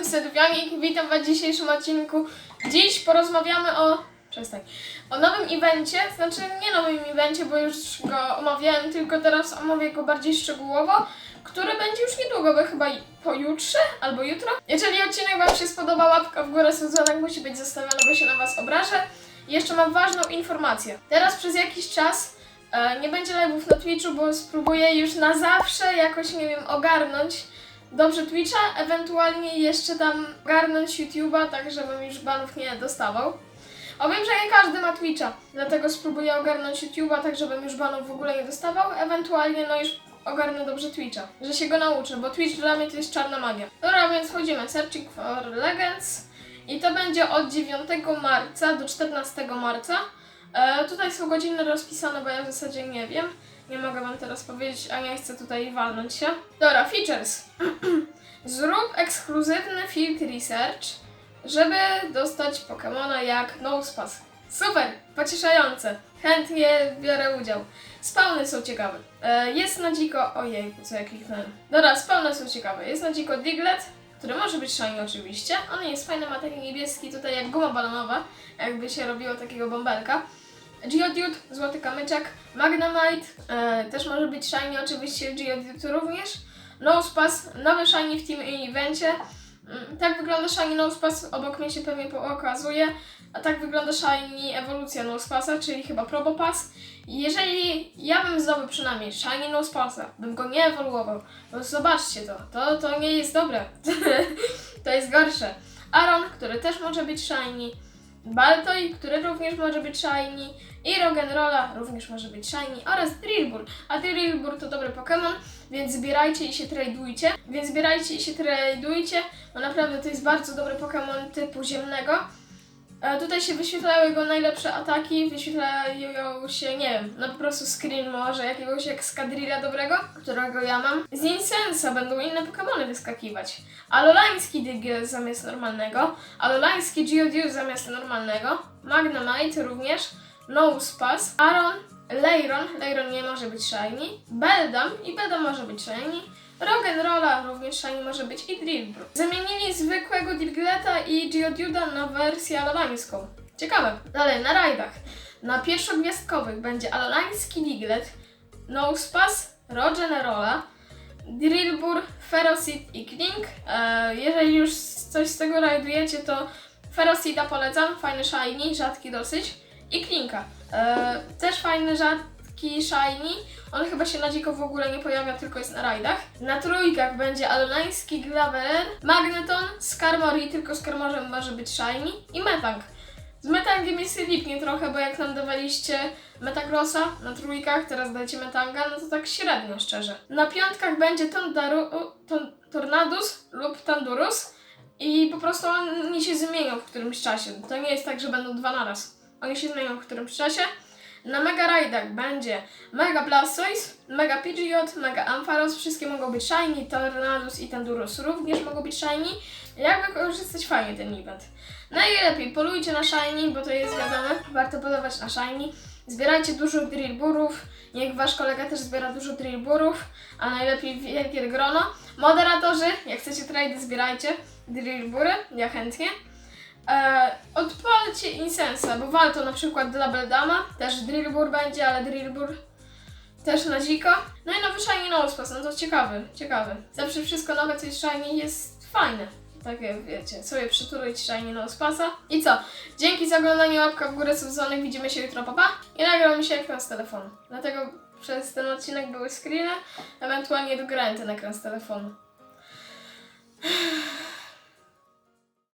jestem witam Was w dzisiejszym odcinku. Dziś porozmawiamy o... Przestań. O nowym evencie, znaczy nie nowym evencie, bo już go omawiałem, tylko teraz omówię go bardziej szczegółowo, który będzie już niedługo, bo chyba pojutrze albo jutro. Jeżeli odcinek Wam się spodoba, łapka w górę, sezonek musi być zostawiona, bo się na Was obrażę. Jeszcze mam ważną informację. Teraz przez jakiś czas e, nie będzie live'ów na Twitchu, bo spróbuję już na zawsze jakoś, nie wiem, ogarnąć dobrze Twitcha, ewentualnie jeszcze tam ogarnąć YouTube'a, tak żebym już banów nie dostawał. A wiem, że nie każdy ma Twitcha, dlatego spróbuję ogarnąć YouTube'a, tak żebym już banów w ogóle nie dostawał, ewentualnie no już ogarnę dobrze Twitcha, że się go nauczę, bo Twitch dla mnie to jest czarna magia. Dobra, więc wchodzimy, Searching for Legends i to będzie od 9 marca do 14 marca. E, tutaj są godziny rozpisane, bo ja w zasadzie nie wiem. Nie mogę wam teraz powiedzieć, a nie chcę tutaj walnąć się. Dobra, features. Zrób ekskluzywny field research, żeby dostać Pokemona jak Nosepass. Super, pocieszające. Chętnie biorę udział. Spawny są ciekawe. E, jest na dziko... Ojej, co ja kliknąłem. Dobra, spawny są ciekawe. Jest na dziko Diglett, który może być shiny oczywiście. On jest fajny, ma taki niebieski tutaj jak guma balonowa, jakby się robiło takiego bąbelka. Geodude, złoty kamyczek, Magnemite, e, też może być shiny oczywiście, Geodude również. Nosepass, nowy shiny w tym evencie. Mm, Tak wygląda shiny Nosepass, obok mnie się pewnie okazuje. A tak wygląda shiny ewolucja Nosepassa, czyli chyba Probopass. Jeżeli ja bym zdobył przynajmniej shiny Nosepassa, bym go nie ewoluował, to zobaczcie to, to, to nie jest dobre. to jest gorsze. Aron, który też może być shiny. Baltoy, który również może być shiny. I Roggenrola również może być shiny. Oraz Drillbur. A Drillbur to dobry Pokémon, więc zbierajcie i się tradujcie. Więc zbierajcie i się tradujcie, bo naprawdę to jest bardzo dobry Pokémon typu ziemnego. Tutaj się wyświetlają jego najlepsze ataki, wyświetlają się, nie wiem, no po prostu screen może jakiegoś Excadrilla dobrego, którego ja mam. Z Insensa będą inne Pokémony wyskakiwać. Alolański Diggle zamiast normalnego, Alolański Geodude zamiast normalnego, Magnemite również, Nosepass, Aron, Leiron, Leiron nie może być shiny, Beldam i Beldam może być shiny, Roggenrola również shiny może być i Drillbur. Zamienili zwykłego Digletta i Geoduda na wersję alolańską. Ciekawe. Dalej, na rajdach. Na pierwszogwiazdkowych będzie alolański Diglett, Nosepass, Roggenrola, Drillbur, Ferocit i Klink. E, jeżeli już coś z tego rajdujecie, to Ferocita polecam, fajny shiny, rzadki dosyć. I Klinka. E, też fajny, rzadki shiny. On chyba się na dziko w ogóle nie pojawia, tylko jest na rajdach. Na trójkach będzie Alonański Glaveler, Magneton, Skarmory, tylko Skarmorem może być shiny i Metang. Z Metangiem jest lipnie trochę, bo jak nam dawaliście Metagrossa na trójkach, teraz dajcie Metanga, no to tak średnio szczerze. Na piątkach będzie Tondaru, ton, Tornadus lub Tandurus i po prostu oni się zmienią w którymś czasie. To nie jest tak, że będą dwa naraz. Oni się zmienią w którymś czasie. Na Mega Raidach będzie Mega Blastoise, Mega Pidgeot, Mega Ampharos, wszystkie mogą być shiny, Tornadus i Tandurus również mogą być shiny. Jak wykorzystać fajnie ten event? Najlepiej polujcie na shiny, bo to jest wiadome, warto polować na shiny. Zbierajcie dużo drillburów, niech wasz kolega też zbiera dużo drillburów, a najlepiej wielkie grono. Moderatorzy, jak chcecie trade, zbierajcie drillbury, ja chętnie. E, odpalcie Insensa, bo warto na przykład dla Beldama, też Drillbur będzie, ale Drillbur też na dziko. No i nowy Shiny Nosepass, no to ciekawy, ciekawy. Zawsze wszystko nowe, co jest Shiny jest fajne. Takie, wiecie, sobie przytulić Shiny Nosepassa. I co? Dzięki za oglądanie, łapka w górę, subzonek, widzimy się jutro, papa. I nagrał mi się ekran z telefonu. Dlatego przez ten odcinek były screeny, ewentualnie dograłem ten ekran z telefonu.